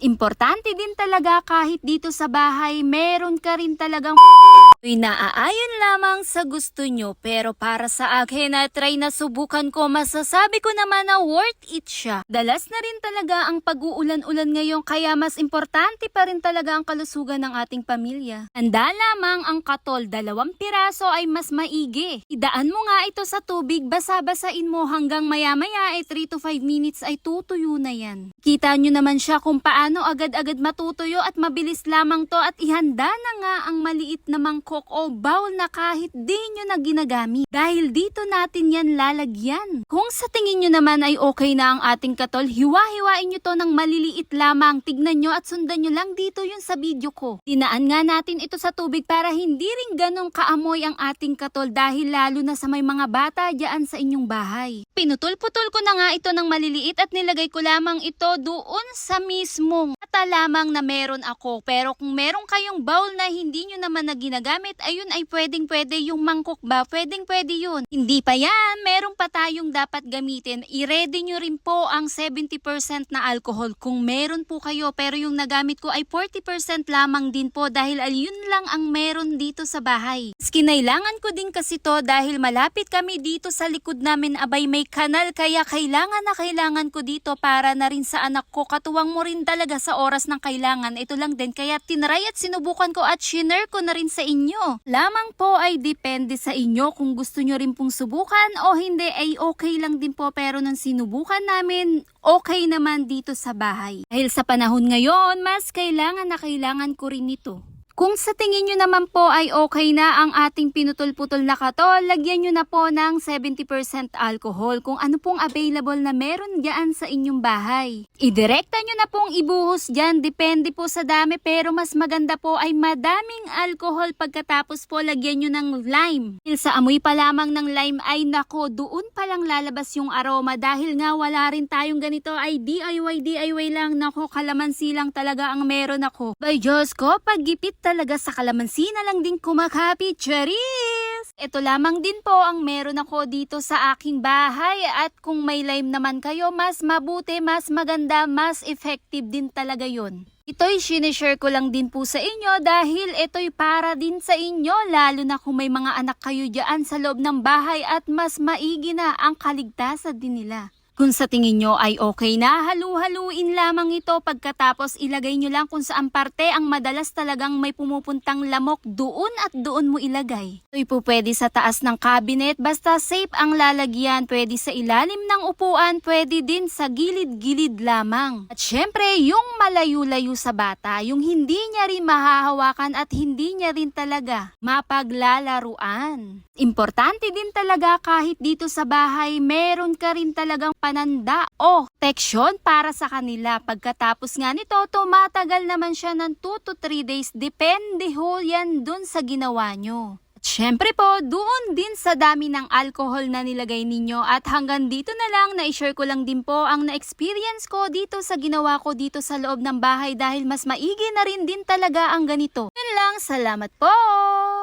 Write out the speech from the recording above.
Importante din talaga kahit dito sa bahay, meron ka rin talagang Uy, naaayon lamang sa gusto nyo pero para sa akin na try na subukan ko masasabi ko naman na worth it siya. Dalas na rin talaga ang pag-uulan-ulan ngayon kaya mas importante pa rin talaga ang kalusugan ng ating pamilya. Handa lamang ang katol, dalawang piraso ay mas maigi. Idaan mo nga ito sa tubig, basa-basain mo hanggang maya-maya ay 3 to 5 minutes ay tutuyo na yan. Kita nyo naman siya kung paano agad-agad matutuyo at mabilis lamang to at ihanda na nga ang maliit na mangkok o bowl na kahit di nyo na ginagamit. Dahil dito natin yan lalagyan. Kung sa tingin nyo naman ay okay na ang ating katol, hiwa-hiwain nyo to ng maliliit lamang. Tignan nyo at sundan nyo lang dito yun sa video ko. Tinaan nga natin ito sa tubig para hindi rin ganong kaamoy ang ating katol dahil lalo na sa may mga bata dyan sa inyong bahay. Pinutol-putol ko na nga ito ng maliliit at nilagay ko lamang ito doon sa mismong mata lamang na meron ako. Pero kung meron kayong bowl na hindi nyo naman na ginagamit, ayun ay pwedeng pwede yung mangkok ba? Pwedeng pwede yun. Hindi pa yan, meron pa tayong dapat gamitin. I-ready nyo rin po ang 70% na alcohol kung meron po kayo. Pero yung nagamit ko ay 40% lamang din po dahil ayun lang ang meron dito sa bahay. Kinailangan ko din kasi to dahil malapit kami dito sa likod namin abay may kanal kaya kailangan na kailangan ko dito para na rin sa anak ko. Katuwang mo rin talaga sa oras ng kailangan. Ito lang din kaya tinry at sinubukan ko at shinare ko na rin sa inyo. Lamang po ay depende sa inyo kung gusto nyo rin pong subukan o hindi ay okay lang din po pero nang sinubukan namin okay naman dito sa bahay. Dahil sa panahon ngayon mas kailangan na kailangan ko rin ito. Kung sa tingin nyo naman po ay okay na ang ating pinutol-putol na katol, lagyan nyo na po ng 70% alcohol kung ano pong available na meron dyan sa inyong bahay. Idirekta nyo na pong ibuhos dyan, depende po sa dami pero mas maganda po ay madaming alcohol pagkatapos po lagyan nyo ng lime. Sa amoy pa lamang ng lime ay nako, doon pa lang lalabas yung aroma dahil nga wala rin tayong ganito ay DIY DIY lang nako, kalamansi lang talaga ang meron ako. By Diyos ko, paggipit talaga sa kalamansi na lang din kumakapi, charis! Ito lamang din po ang meron ako dito sa aking bahay at kung may lime naman kayo, mas mabuti, mas maganda, mas effective din talaga yon. Ito'y sinishare ko lang din po sa inyo dahil ito'y para din sa inyo lalo na kung may mga anak kayo dyan sa loob ng bahay at mas maigi na ang kaligtasan din nila. Kung sa tingin nyo ay okay na, halu-haluin lamang ito pagkatapos ilagay nyo lang kung saan parte ang madalas talagang may pumupuntang lamok doon at doon mo ilagay. Ito'y pwede sa taas ng cabinet, basta safe ang lalagyan, pwede sa ilalim ng upuan, pwede din sa gilid-gilid lamang. At syempre, yung malayo-layo sa bata, yung hindi niya rin mahahawakan at hindi niya rin talaga mapaglalaruan. Importante din talaga kahit dito sa bahay, meron ka rin talagang pananda o protection para sa kanila. Pagkatapos nga nito, tumatagal naman siya ng 2 to 3 days. Depende ho yan dun sa ginawa nyo. At syempre po, doon din sa dami ng alcohol na nilagay ninyo at hanggang dito na lang, na-share ko lang din po ang na-experience ko dito sa ginawa ko dito sa loob ng bahay dahil mas maigi na rin din talaga ang ganito. Yun lang, salamat po!